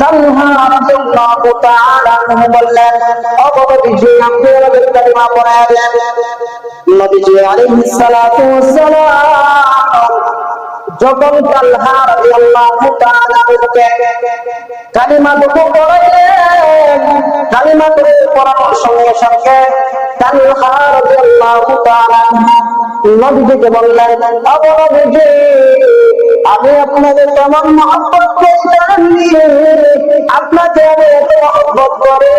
তালহা রাদিয়াল্লাহু তাআলা আনহু বললেন নবীজি আপনি আমাকে কালিমা পড়ায় দেন নবীজি আলাইহিস সালাতু পড়ানোর সঙ্গে সঙ্গে নবীজিকে বললেন আমি আপনাদের কেমন মহব্বত করতাম আপনাকে আমি এত মহব্বত করি।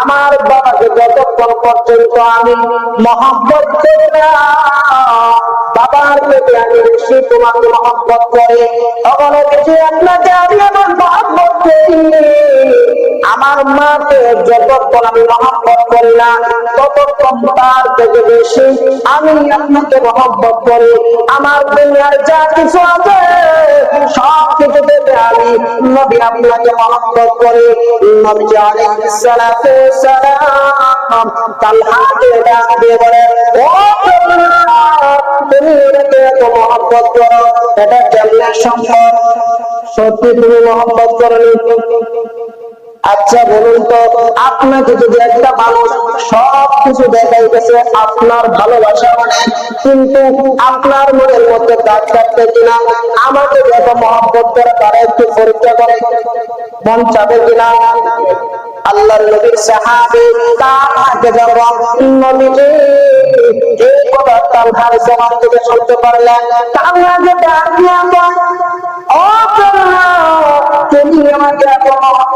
আমার বাবাকে যতক্ষণ পর্যন্ত আমি মহব্বত করি না, বাবার প্রতি আমি বেশি তোমাকে মহব্বত করে। কিছু আপনাকে আমি আমার মহব্বত করি আমার মাকে যতক্ষণ আমি করি না, ততক্ষণ তার থেকে বেশি আমি আপনাকে মহব্বত করি। আমার দুনিয়ার যা কিছু আছে, সব কিছু থেকে আমি নবী আপনাকে মহব্বত করি। নবী সালাম তালহাকে বলে, ও তুমি ওনাকে এত মহব্বত করো, এটা কেমনে সম্ভব? সত্যি তুমি মহব্বত করনি? আচ্ছা বলুন তো, আপনাকে যদি একটা মানুষ সব কিছু দেখাইতেছে আপনার ভালোবাসা, কিন্তু আপনার মনের মধ্যে কাজ কাটতে কিনা, আমাকে যত মহব্বত করে, তারা একটু পরীক্ষা করে, মন চাবে কিনা? আল্লাহর নবীর সাহাবী তাকে নবীজি এই কথা তালহার জবান থেকে শুনতে পারলেন ডাক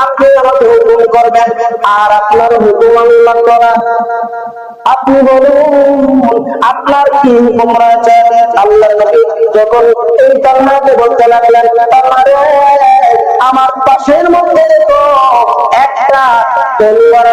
আপনি আর আপনার হুকুম আপনি বলুন, আপনার কি আল্লাহ যখন এই বলতে লাগলেন তালমারে আমার পাশের মধ্যে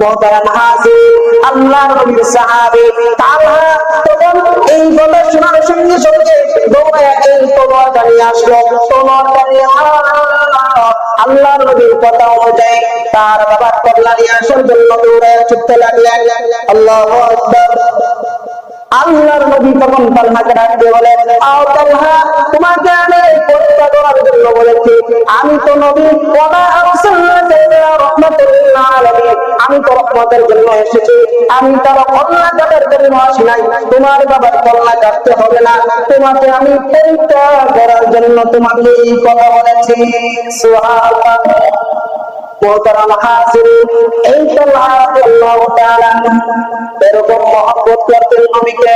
মহতারাম হাজির আল্লাহর নবীর সাহাবী তালহা তখন এই কথা শোনার সঙ্গে সঙ্গে দৌড়ে এই কথা অনুযায়ী তার বাবার কল্যাণী আসার জন্য দৌড়ায় ছুটতে লাগলেন। আল্লাহ আল্লাহর নবী তখন তালহাকে ডাকতে বলে, আও তালহা তোমাকে আমি পরীক্ষা করার জন্য বলেছি, আমি তো নবী ওয়া আমি তো রহমতের জন্য এসেছি, আমি তার কাটার জন্য আসি নাই, তোমার বাবার কল্লা কাটতে হবে না, তোমাকে আমি পরীক্ষা করার জন্য তোমাকে এই কথা বলেছি। সুবহানাল্লাহ। মোহতারাম হাজিরিন এই তালহা রাদিয়াল্লাহু তাআলা এরকম মহব্বত করতেন নবীকে।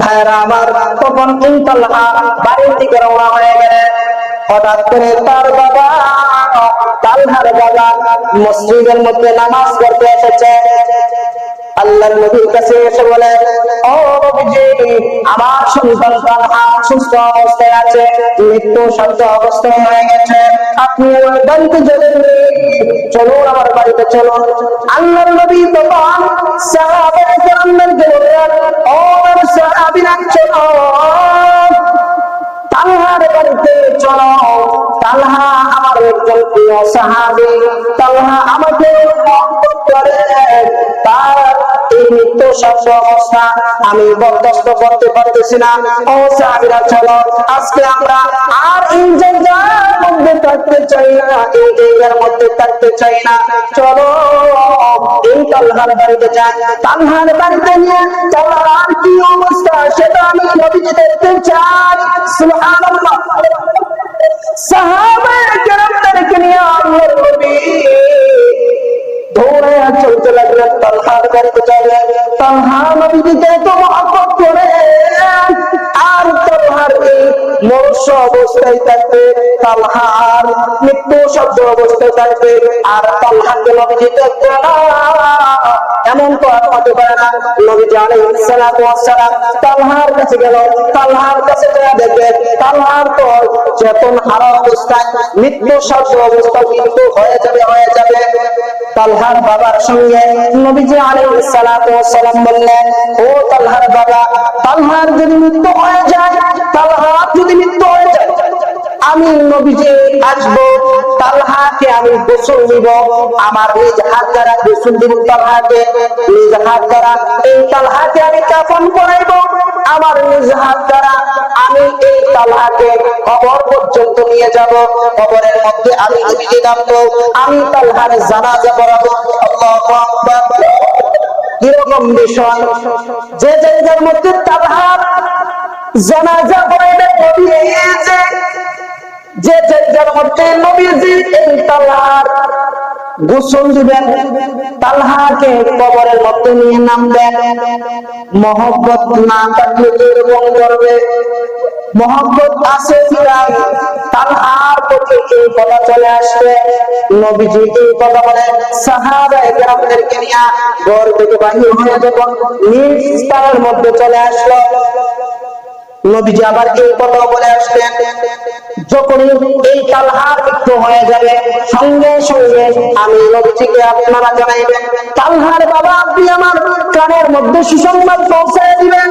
ভাইরা আমার, তখন এই তালহা বাড়ির দিকে রওনা হয়ে গেলেন। হঠাৎ করে তার বাবা, তালহার বাবা মসজিদের মধ্যে নামাজ পড়তে এসেছে। আল্লাহর নবীর কাছে এসে বলে, ও নবীজি, আমার সন্তান তালহা সুস্থ অবস্থায় আছে, মৃত্যু শান্ত অবস্থায় হয়ে গেছে। আপনি আমার বাড়িতে চলুন চলুন আমার বাড়িতে চলুন। আল্লাহর নবী তখন বললেন, ও চলো। তালহার বাড়িতে চলো। তালহা আমার একজন প্রিয় সাহাবী। তালহা আমাকে করে। তার এই আমি বরদাস্ত করতে পারতেছি না। ও সাহাবীরা, চলো, আজকে আমরা আর এই জায়গায় চাই না, এই জায়গার মধ্যে থাকতে চাই না। চলো, এই তালহার বাড়িতে যাই। তালহার বাড়িতে নিয়ে তালহার কি অবস্থা সেটা আমি নবীজি দেখতে চাই। সুবহানাল্লাহ। সাহাবায়ে কেরামদেরকে নিয়ে আল্লাহর নবী দৌড়ে চলতে লাগলেন তালহার বাড়িতে চলে তালহা নবীকে এত মহব্বত করে আর তালহার এই মনুষ্য অবস্থায় থাকবে, তালহার মৃত্যু শব্দ অবস্থায় থাকবে, আর তালহাকে নবীজি দেখবে না। এমন তো আর হতে পারে না। নবীজি আলাইহিস সালাতু ওয়াস তালহার কাছে গেল, তালহার কাছে যা দেখবে তালহার তো চেতন হারা অবস্থায় মৃত্যু শব্দ অবস্থায় কিন্তু হয়ে যাবে হয়ে যাবে। তালহার বাবার সঙ্গে নবীজি আলাইহিস সালাতু ওয়াস সালাম বললেন, ও তালহার বাবা, তালহার যদি মৃত্যু হয়ে যায় তালহার যদি মৃত্যু হয়ে যায় আমি নবীজি আসব, তালহাকে আমি গোসল দিব আমার নিজ হাত দ্বারা গোসল দিব তালহাকে, নিজ হাত দ্বারা এই তালহাকে আমি কাফন করাইব। আমার নিজ হাত দ্বারা আমি এই তালহাকে কবর পর্যন্ত নিয়ে যাব। কবরের মধ্যে আমি নবীজি নামবো, আমি তালহার জানাজা করাবো আল্লাহু আকবার। কীরকম বিষয়। যে জায়গার মধ্যে তালহার জানাজা করাইবে নবী এসে যে জায়গার মধ্যে নবীজি তালহার গোসল দিবেন, তালহাকে কবরের মধ্যে নিয়ে নামবেন। মহব্বত না থাকলে এরকম করবে। মহব্বত আছে ফিরাই তালহার প্রতি এই কথা চলে আসবে? নবীজি এই কথা বলে সাহাবা একরামদেরকে নিয়ে ঘর থেকে বাহির হয়ে যখন নিজ স্থানের মধ্যে চলে আসলো নবীজি আবার এই কথা বলে আসলেন যখন এই তালহার একটু হয়ে যাবে, সঙ্গে সঙ্গে আমি নবীজিকে আপনারা জানাইবেন কালহার বাবা আপনি আমার কানের মধ্যে সুসংবাদ পৌঁছায় দিবেন।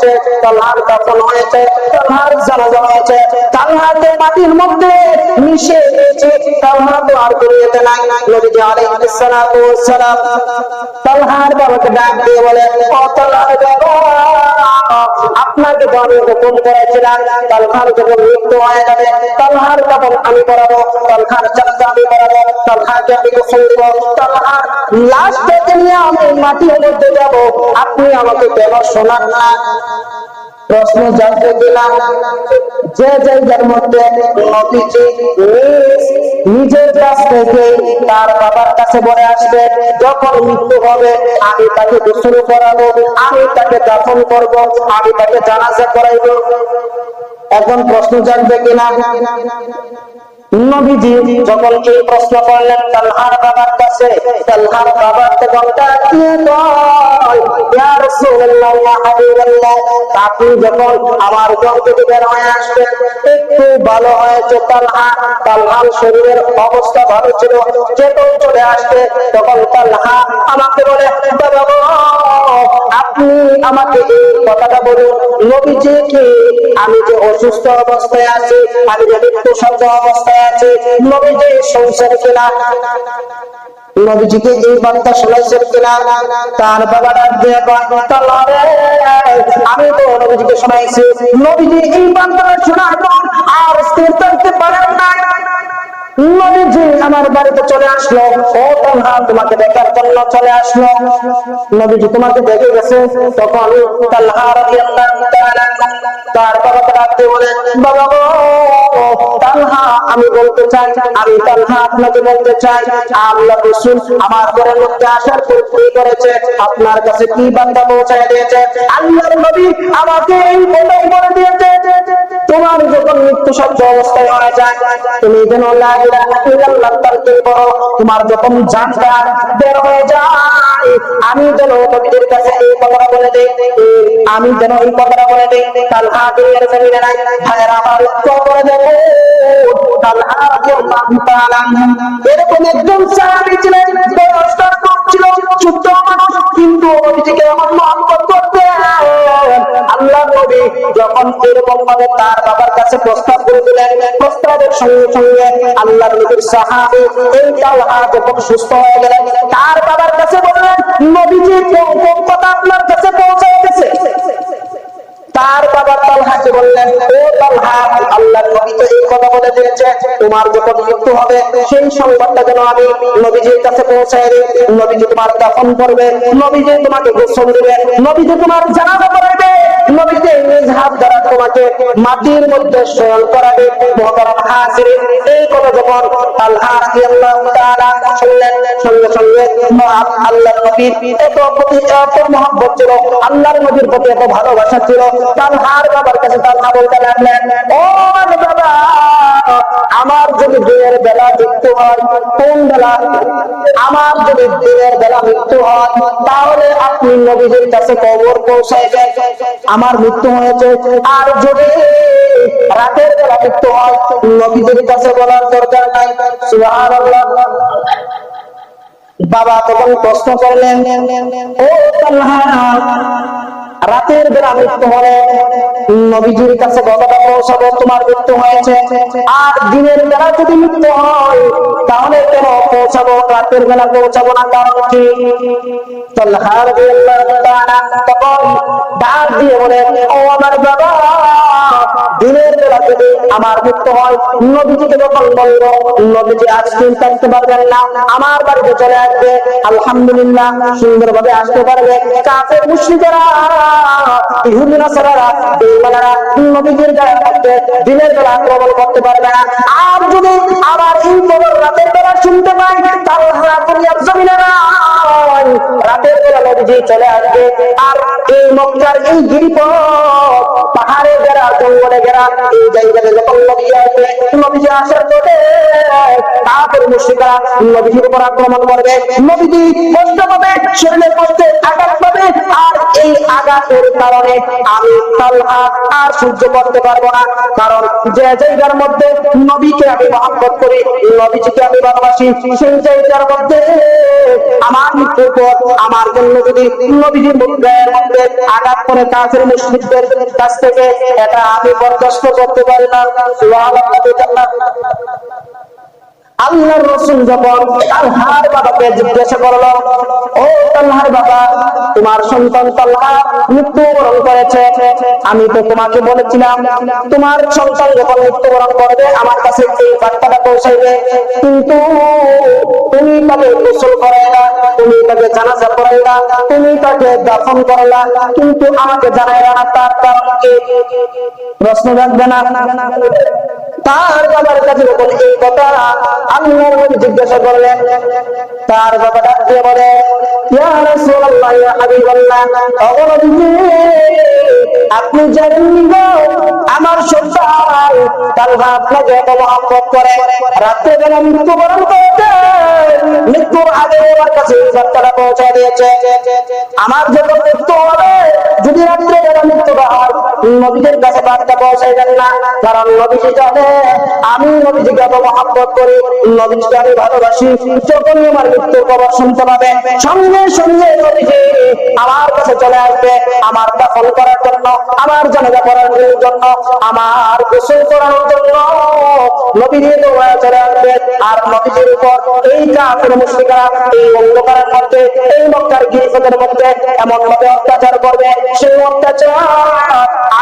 হয়েছে তালহার কাফন হয়েছে তালহার জানাজা হয়েছে তালহাকে মাটির মধ্যে মিশে গেছে তালহা তো আর দুনিয়াতে নাই। নবীজি আলাইহিস সালাতু ওয়াস সালাম তালহার বাবাকে ডাক দিয়ে বলে, ও তালহার আপনাকে তো আমি হুকুম করেছিলাম, তালহার যখন মৃত্যু হয়ে যাবে, তালহার কাপড় আমি করাবো তালহার জানাজা আমি করাবো তালহাকে আমি গোসল দিব, তালহার লাশটাকে নিয়ে আমি মাটির মধ্যে যাব, আপনি আমাকে কেন শোনান না? প্রশ্ন জানতে গেলাম, যে জায়গার মধ্যে নবীজি নিজ নিজের কাছ থেকে তার বাবার কাছে বলে আসবে, যখন মৃত্যু হবে, আমি তাকে গোসল করাবো, আমি তাকে দাফন করব, আমি তাকে জানাজা করাইবো। এখন প্রশ্ন জানবে কিনা? নবীজি যখন এই প্রশ্ন করলেন তালহার বাবার কাছে তালহার বাবার তখন ডাক দিয়ে কয়, ইয়া রাসূলুল্লাহ, আপনি যখন আমার ঘর থেকে বের হয়ে আসবেন একটু ভালো হয়েছে তালহা তালহার শরীরের অবস্থা ভালো ছিল চেতন চলে আসবে তখন তালহা আমাকে বলে আপনি আমাকে এই কথাটা বলুন নবীজি কি? আমি যে অসুস্থ অবস্থায় আছি আমি যে মৃত্যু সজ্জ অবস্থায় আছি নবীজি সংসার কিনা? নবীজিকে এই বার্তা শোনাইছেন কিনা? তার বাবা ডাক দিয়ে কয়, "তাল্লাহ রে, আমি তো নবীজিকে শোনাইছি। নবীজি এই বার্তা শোনার আর স্থির থাকতে পারেন না আমার বাড়িতে চলে আসলো। ও তোমাকে দেখার জন্য চলে আসলো। নবীজি তোমাকে দেখে গেছে। তখন আমি বলতে চাই, আমি তালহা আপনাকে বলতে চাই। আল্লাহ আমার ঘরের মধ্যে আসার পূর্বে করেছে? আপনার কাছে কি বান্দা পৌঁছায় দিয়েছে? আল্লাহর নবী আমাকে এই বলে দিয়েছে। তোমার যখন মৃত্যু সহ্য অবস্থায় হয়ে যায়, তুমি যেন তোমার যখন জানটা বের হয়ে যায়, আমি যেন নবীদের কাছে এই কথাটা বলে দেই, আমি যেন এই কথাটা বলে দেই কাল হাদিয়ার জমিনে নাই আমার লক্ষ্য করে তাআলা এরকম একজন ছিল মানুষ, কিন্তু এমন নবী যখন এরকম ভাবে তার বাবার কাছে প্রস্তাব করে দিলেন প্রস্তাবের সঙ্গে সঙ্গে আল্লাহ নবীর সাহাবী এই তালহা যখন সুস্থ হয়ে গেলেন, তার বাবার কাছে বললেন, নবীজি, কোন কোন কথা আপনার কাছে পৌঁছে গেছে তার বাবা তালহাকে বললেন, ও তালহা আল্লাহর নবী তো এই কথা বলে দিয়েছে, তোমার যখন মৃত্যু হবে, সেই সংবাদটা যেন আমি নবীজির কাছে পৌঁছায় দিই। নবীজি তোমার দাফন করবে, নবীজি তোমাকে গোসল দিবে, নবীজি তোমার জানাজা করাবে আল্লাহর প্রতি, এত ভালোবাসা ছিল। বাবার কাছে বলতে লাগলেন, ও বাবা আমার যদি দিনের বেলা মৃত্যু হয়, কোন বেলা? আমার যদি দিনের বেলা মৃত্যু হয়, তাহলে আপনি নবীজির কাছে কবর পৌঁছায় আমার মৃত্যু হয়েছে। আর যদি রাতের বেলা মৃত্যু হয়, নবীদের কাছে বলার দরকার নাই। সুবহানাল্লাহ। বাবা তখন প্রশ্ন করলেন, ও তালহা রাতের বেলা মৃত্যু হলে নবীজির কাছে কথাটা পৌঁছাবে, তোমার মৃত্যু হয়েছে। আর দিনের বেলা যদি মৃত্যু হয়, তাহলে কেন পৌঁছাবো? রাতের বেলা পৌঁছাবো না, কারণ কি? তখন ডাক দিয়ে বলে ও আমার বাবা দিনের বেলা যদি আমার মৃত্যু হয় নবীজিকে যখন বলব নবীজি আজদিন থাকতে পারবেন না, আমার বাড়িতে চলে আসবে, আলহামদুলিল্লাহ, সুন্দরভাবে আসতে পারবে। কাফের মুশরিকেরা নবীজির গায়ে দিনের বেলা আক্রমণ করতে পারবে না। আর যদি আবার রাতের বেলা পাই রাতের বেলা চলে আসবে। আর এই এই আঘাত কারণে যে জায়গার মধ্যে নবীকে আমি করি, নবীজিকে আমি ভালোবাসি, সেই জায়গার মধ্যে আমার মৃত্যুর পর আমার জন্য যদি নবীজির মধ্যে আঘাত করে কাফের মুশরিকদের কাছ থেকে এটা আমি বরদাস্ত করতে পারি না। আল্লাহর রসুল যখন তালহার বাবাকে জিজ্ঞাসা করল, ও তালহার বাবা, তোমার সন্তান তালহা মৃত্যুবরণ করেছে। আমি তো তোমাকে বলেছিলাম, তোমার সন্তান যখন মৃত্যুবরণ করবে, আমার কাছে এই বার্তাটা পৌঁছাইবে। কিন্তু তুমি তাকে গোসল করাই না তুমি তাকে জানাজা করাই না তুমি তাকে দাফন করাই না কিন্তু আমাকে জানাই না তার কারণ কি? প্রশ্ন রাখবে না। তার বাবার কাছে যখন এই কথা আল্লাহর নবী জিজ্ঞাসা করলেন, তার বাবা ডাক দিয়ে বলে? ইয়া রাসূলুল্লাহ, ইয়া হাবিবাল্লাহ আপনি জানেননি গো, আমার সন্তান তালহা আপনাকে এত মহব্বত করে। রাত্রে বেলা মৃত্যুবরণ করতে মৃত্যুর আগে আমার কাছে এই বার্তাটা পৌঁছে দিয়েছে। আমার যখন মৃত্যু হবে, যদি রাত্রে বেলা মৃত্যুটা হয় নবীদের কাছে বার্তা পৌঁছাইবেন না, কারণ নবীজি জানে, আমি নবীজিকে এত মহাব্বত করি, নবীজিকে আমি ভালোবাসি, যখনই আমার মৃত্যুর খবর শুনতে পাবে, সঙ্গে সঙ্গে নবীজি আমার কাছে চলে আসবে, আমার দাফন করার জন্য, আমার জানাজা করার জন্য, আমার গোসল করানোর জন্য। নবীজি দৌড়ায় চলে আসবে, আর নবীজির উপর এই কাফের মুশরিকরা, এই অন্ধকারের মধ্যে, এই মক্কার গিরিপথের মধ্যে এমন ভাবে অত্যাচার করবে, সেই অত্যাচার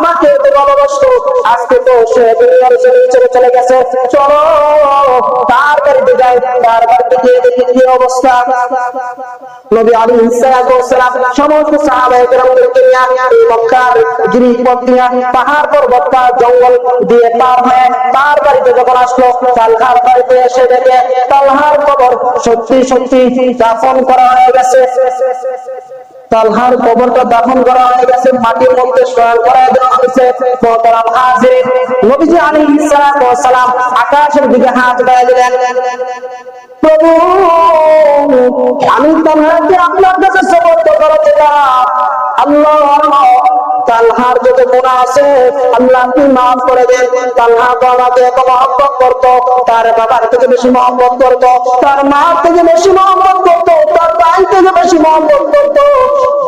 আমাকে তো আজকে তো সে দুনিয়ার জমিনে ছেড়ে চলে গেছে। চলো, তার বাড়িতে যাই, তার বাড়িতে গিয়ে দেখি কি অবস্থা। সমস্ত পাহাড় পর্বত জঙ্গল দিয়ে হয়ে তার বাড়িতে যখন আসলো তালহার বাড়িতে এসে দেখে, তালহার কবর সত্যি সত্যি করা হয়ে গেছে। তালহার কবরটা দাফন করা হয়ে গেছে, মাটির মধ্যে শয়ন করা দেওয়া হয়েছে। মোহতারাম হাজির নবীজি আলাইহিস সালাতু ওয়াস সালাম আকাশের দিকে হাত বাড়িয়ে দিলেন। প্রভু, আমি তালহাকে আপনার কাছে সমর্থ করতে চাই। তালহার যত গুণা আছে, আল্লাহ আপনি মাফ করে দেন? তালহা তো আমাকে এত মহব্বত করতো, তার বাবার থেকে বেশি মহব্বত করতো, তার মা থেকে বেশি মহব্বত করতো, তার ভাই থেকে বেশি মহব্বত করতো।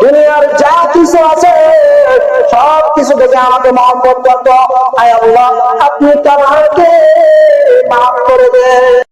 দুনিয়ার যা কিছু আছে, সব কিছু থেকে আমাকে মহব্বত করতো। আয় আল্লাহ, আপনি তালহাকে মাফ করে দেন।